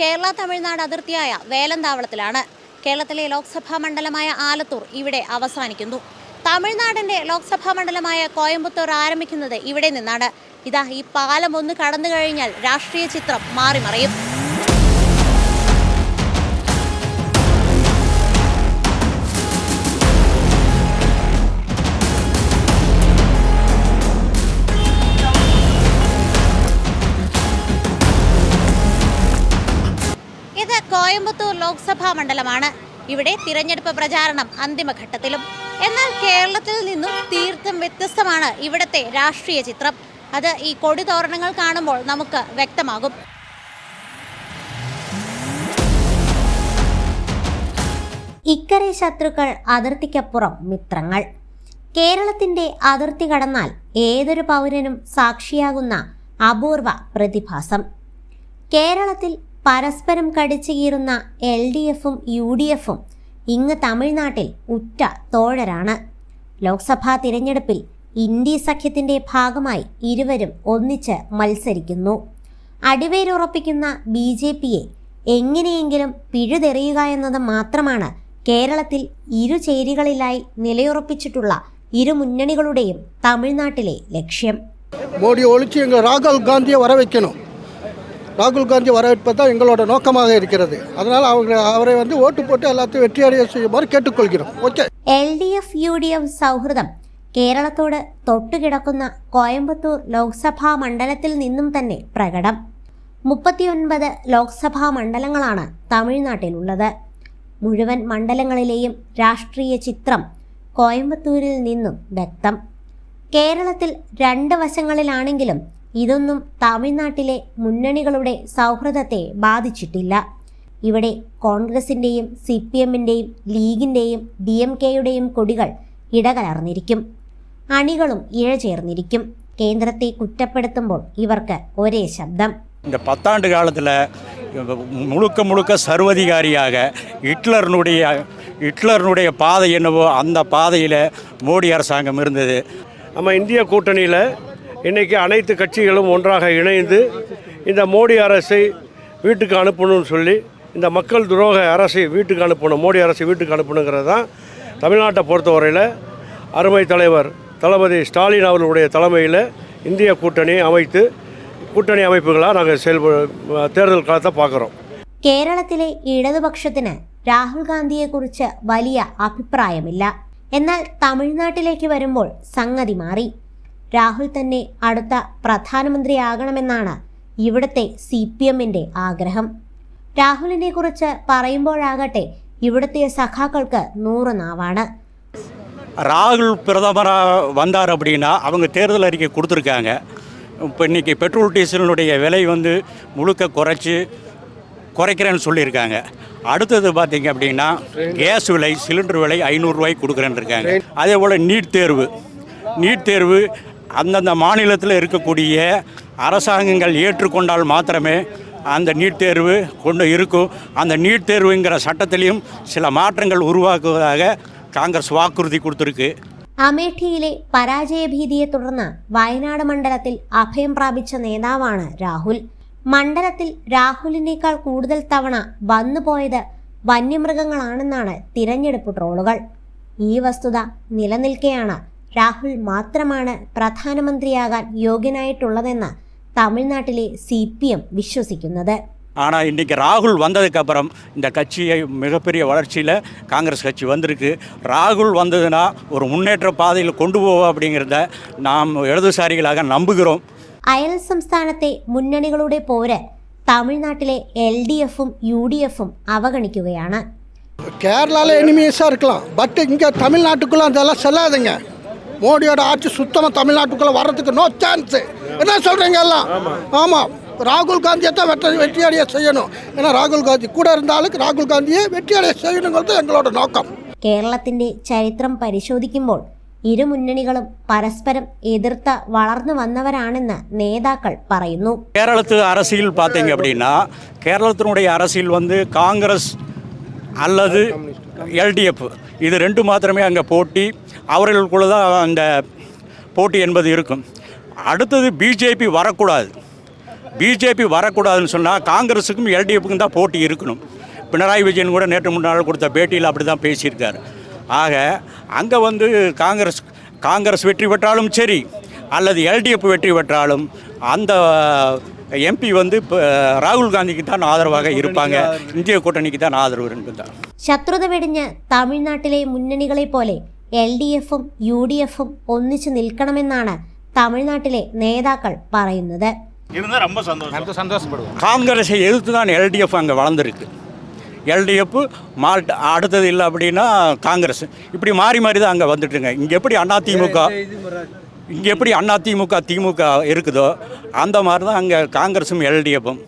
കേരള തമിഴ്നാട് അതിർത്തിയായ വേലന്താവളത്തിലാണ്. കേരളത്തിലെ ലോക്സഭാ മണ്ഡലമായ ആലത്തൂർ ഇവിടെ അവസാനിക്കുന്നു. തമിഴ്നാടിന്റെ ലോക്സഭാ മണ്ഡലമായ കോയമ്പത്തൂർ ആരംഭിക്കുന്നത് ഇവിടെ നിന്നാണ്. ഇതാ ഈ പാലം ഒന്ന് കടന്നു കഴിഞ്ഞാൽ രാഷ്ട്രീയ ചിത്രം മാറിമറിയും. ലോക്സഭാ മണ്ഡലമാണ്. ഇവിടെ തിരഞ്ഞെടുപ്പ് പ്രചാരണം അന്തിമഘട്ടത്തിലും. എന്നാൽ കേരളത്തിൽ നിന്നും തീർത്ഥം വ്യത്യസ്തമാണ് ഇവിടുത്തെ രാഷ്ട്രീയ ചിത്രം. അത് ഈ കൊടി തോരണങ്ങൾ കാണുമ്പോൾ നമുക്ക് വ്യക്തമാകും. ഇക്കരെ ശത്രുക്കൾ അതിർത്തിക്കപ്പുറം മിത്രങ്ങൾ. കേരളത്തിന്റെ അതിർത്തി കടന്നാൽ ഏതൊരു പൗരനും സാക്ഷിയാകുന്ന അപൂർവ പ്രതിഭാസം. കേരളത്തിൽ പരസ്പരം കടിച്ചുകീറുന്ന എൽ ഡി എഫും യു ഡി എഫും ഇങ്ങ് തമിഴ്നാട്ടിൽ ഉറ്റ തോഴരാണ്. ലോക്സഭാ തിരഞ്ഞെടുപ്പിൽ ഇന്ത്യ സഖ്യത്തിന്റെ ഭാഗമായി ഇരുവരും ഒന്നിച്ച് മത്സരിക്കുന്നു. അടിവേരുറപ്പിക്കുന്ന ബി ജെ പിയെ എങ്ങനെയെങ്കിലും പിഴുതെറിയുക എന്നത് മാത്രമാണ് കേരളത്തിൽ ഇരു ചേരികളിലായി നിലയുറപ്പിച്ചിട്ടുള്ള ഇരു മുന്നണികളുടെയും തമിഴ്നാട്ടിലെ ലക്ഷ്യം. മോഡി ഒളിച്ച് രാഹുൽ ഗാന്ധിയെ വരവയ്ക്കണം ராகுல் காந்தி வர வைப்பது தான் எங்களோட நோக்கமாக இருக்கிறது அதனால் அவங்க அவரை வந்து ஓட்டு போட்டு எல்லாத்தையும் வெற்றியடைய செய்யுமாறு கேட்டுக்கொள்கிறோம் okay L D F U D F സൗഹൃദം കേരളത്തോട് തൊട്ടുകിടക്കുന്ന കോയമ്പത്തൂർ ലോക്സഭാ മണ്ഡലത്തിൽ നിന്നും തന്നെ പ്രകടം മുപ്പത്തിയൊൻപത് ലോക്സഭാ മണ്ഡലങ്ങളാണ് തമിഴ്നാട്ടിലുള്ളത് മുഴുവൻ മണ്ഡലങ്ങളിലെയും രാഷ്ട്രീയ ചിത്രം കോയമ്പത്തൂരിൽ നിന്നും വ്യക്തം കേരളത്തിൽ രണ്ട് വശങ്ങളിലാണെങ്കിലും ഇതൊന്നും തമിഴ്നാട്ടിലെ മുന്നണികളുടെ സൗഹൃദത്തെ ബാധിച്ചിട്ടില്ല ഇവിടെ കോൺഗ്രസിൻ്റെയും സി പി എമ്മിൻ്റെയും ലീഗിൻ്റെയും ഡി എം കെയുടെയും കൊടികൾ ഇടകലർന്നിരിക്കും അണികളും ഇഴചേർന്നിരിക്കും കേന്ദ്രത്തെ കുറ്റപ്പെടുത്തുമ്പോൾ ഇവർക്ക് ഒരേ ശബ്ദം இந்த பத்தாண்டு காலத்தில் முழுக்க முழுக்க சர்வதிகாரியாக ஹிட்லர்னுடைய ஹிட்லர்னுடைய பாதை என்னவோ அந்த பாதையில் மோடி அரசாங்கம் இருந்தது நம்ம இந்திய கூட்டணியில் இன்றைக்கி அனைத்து கட்சிகளும் ஒன்றாக இணைந்து இந்த மோடி அரசை வீட்டுக்கு அனுப்பணும்னு சொல்லி இந்த மக்கள் துரோக அரசை வீட்டுக்கு அனுப்பணும் மோடி அரசை வீட்டுக்கு அனுப்பணுங்கிறது தான் தமிழ்நாட்டை பொறுத்தவரையில் அருமை தலைவர் தளபதி ஸ்டாலின் அவர்களுடைய தலைமையில் இந்திய கூட்டணி அமைத்து கூட்டணி அமைப்புகளாக நாங்கள் செயல்ப தேர்தல் காலத்தை பார்க்குறோம் കേരളത്തിലെ ഇടതുപക്ഷത്തിന് രാഹുൽ ഗാന്ധിയെക്കുറിച്ച് വലിയ അഭിപ്രായമില്ല എന്നാൽ തമിഴ്നാട്ടിലേക്ക് വരുമ്പോൾ സംഗതി മാറി രാഹുൽ തന്നെ അടുത്ത പ്രധാനമന്ത്രിയാകണമെന്നാണ് ഇവിടുത്തെ സി പി എമ്മിൻ്റെ ആഗ്രഹം രാഹുലിനെ കുറിച്ച് പറയുമ്പോഴാകട്ടെ ഇവിടുത്തെ സഖാക്കൾക്ക് നൂറ് നാവാണ് ராகுல் பிரதமராக வந்தார் அப்படின்னா அவங்க தேர்தல் அறிக்கை கொடுத்துருக்காங்க இப்போ இன்றைக்கி பெட்ரோல் டீசலினுடைய விலை வந்து முழுக்க குறைச்சி குறைக்கிறேன்னு சொல்லியிருக்காங்க அடுத்தது பார்த்தீங்க அப்படின்னா கேஸ் விலை சிலிண்டர் விலை ஐநூறுரூவாய்க்கு கொடுக்குறேன்னு இருக்காங்க அதே போல் நீட் தேர்வு நீட் தேர்வு அந்தந்த மாநிலத்தில் இருக்கக்கூடிய அரசாங்கங்கள் ஏற்றுக்கொண்டால் மாத்திரமே அந்த நீட் தேர்வு கொண்டு இருக்கும் அந்த நீட் தேர்வுங்கிற சட்டத்திலையும் சில மாற்றங்கள் உருவாக்குவதாக காங்கிரஸ் வாக்குறுதி கொடுத்துருக்கு അമേഠിയിലെ പരാജയഭീതിയെ തുടർന്ന് വയനാട് മണ്ഡലത്തിൽ അഭയം പ്രാപിച്ച നേതാവാണ് രാഹുൽ മണ്ഡലത്തിൽ രാഹുലിനേക്കാൾ കൂടുതൽ തവണ വന്നുപോയത് വന്യമൃഗങ്ങളാണെന്നാണ് തിരഞ്ഞെടുപ്പ് ട്രോളുകൾ ഈ വസ്തുത നിലനിൽക്കെയാണ് രാഹുൽ മാത്രമാണ് പ്രധാനമന്ത്രിയാകാൻ യോഗ്യനായിട്ടുള്ളതെന്ന് തമിഴ്നാട്ടിലെ സി വിശ്വസിക്കുന്നത് ஆனால் இன்றைக்கி ராகுல் வந்ததுக்கப்புறம் இந்த கட்சியை மிகப்பெரிய வளர்ச்சியில் காங்கிரஸ் கட்சி வந்திருக்கு ராகுல் வந்ததுன்னா ஒரு முன்னேற்ற பாதையில் கொண்டு போவோம் அப்படிங்கிறத நாம் இடதுசாரிகளாக நம்புகிறோம் അയൽ സംസ്ഥാനത്തെ മുന്നണികളുടെ പോര് തമിഴ്നാട്ടിലെ എൽ ഡി എഫും യു ഡി എഫും അവഗണിക്കുകയാണ് கேரளாவில் எனிமியஸாக இருக்கலாம் பட் இங்கே தமிழ்நாட்டுக்குள்ளே அதெல்லாம் செல்லாதுங்க மோடியோட ஆட்சி சுத்தமாக தமிழ்நாட்டுக்குள்ளே வர்றதுக்கு நோ சான்ஸு என்ன சொல்கிறீங்க எல்லாம் ஆமாம் ராகுல் காந்தியை தான் வெற்றி வெற்றியடைய செய்யணும் ஏன்னா ராகுல் காந்தி கூட இருந்தாலும் ராகுல் காந்தியை வெற்றியடைய செய்யணுங்கிறது எங்களோட நோக்கம் കേരളത്തിന്റെ ചരിത്രം പരിശോധിക്കുമ്പോൾ ഇരു മുന്നണികളും പരസ്പരം എതിർത്ത് വളർന്നു വന്നവരാണെന്ന് നേതാക്കൾ പറയുന്നു கேரளத்து அரசியல் பார்த்தீங்க அப்படின்னா கேரளத்தினுடைய அரசியல் வந்து காங்கிரஸ் அல்லது எல்டிஎஃப் இது ரெண்டு மாத்திரமே அங்கே போட்டி அவர்களுக்குள்ள தான் அந்த போட்டி என்பது இருக்கும். அடுத்தது பிஜேபி வரக்கூடாது. பிஜேபி வரக்கூடாதுன்னு சொன்னால் காங்கிரஸுக்கும் எல்டிஎஃப்க்கும் தான் போட்டி இருக்கணும். பினராயி விஜயன் கூட நேற்று முன்னாள் கொடுத்த பேட்டியில் அப்படி தான் பேசியிருக்காரு. ஆக அங்கே வந்து காங்கிரஸ் காங்கிரஸ் வெற்றி பெற்றாலும் சரி அல்லது எல்டிஎஃப் வெற்றி பெற்றாலும் அந்த எம்பி வந்து இப்போ ராகுல் காந்திக்கு தான் ஆதரவாக இருப்பாங்க இந்திய கூட்டணிக்கு தான் ஆதரவு என்பதுதான் ശത്രുത വെടിഞ്ഞ് തമിഴ്നാട്ടിലെ മുന്നണികളെ പോലെ എൽ ഡി എഫും യു ഡി എഫും ഒന്നിച്ചു നിൽക്കണമെന്നാണ് തമിഴ്നാട്ടിലെ നേതാക്കൾ പറയുന്നത് இருந்தால் ரொம்ப சந்தோஷம் சந்தோஷப்படுவோம் காங்கிரஸை எதிர்த்து தான் எல்டிஎஃப் அங்கே வளர்ந்துருக்கு எல்டிஎஃப் மால்ட் அடுத்தது இல்லை அப்படின்னா காங்கிரஸ் இப்படி மாறி மாறி தான் அங்கே வந்துட்டுங்க இங்கே எப்படி அதிமுக இங்கே எப்படி அதிமுக திமுக இருக்குதோ அந்த மாதிரி தான் அங்கே காங்கிரஸும் எல்டிஎஃப்பும்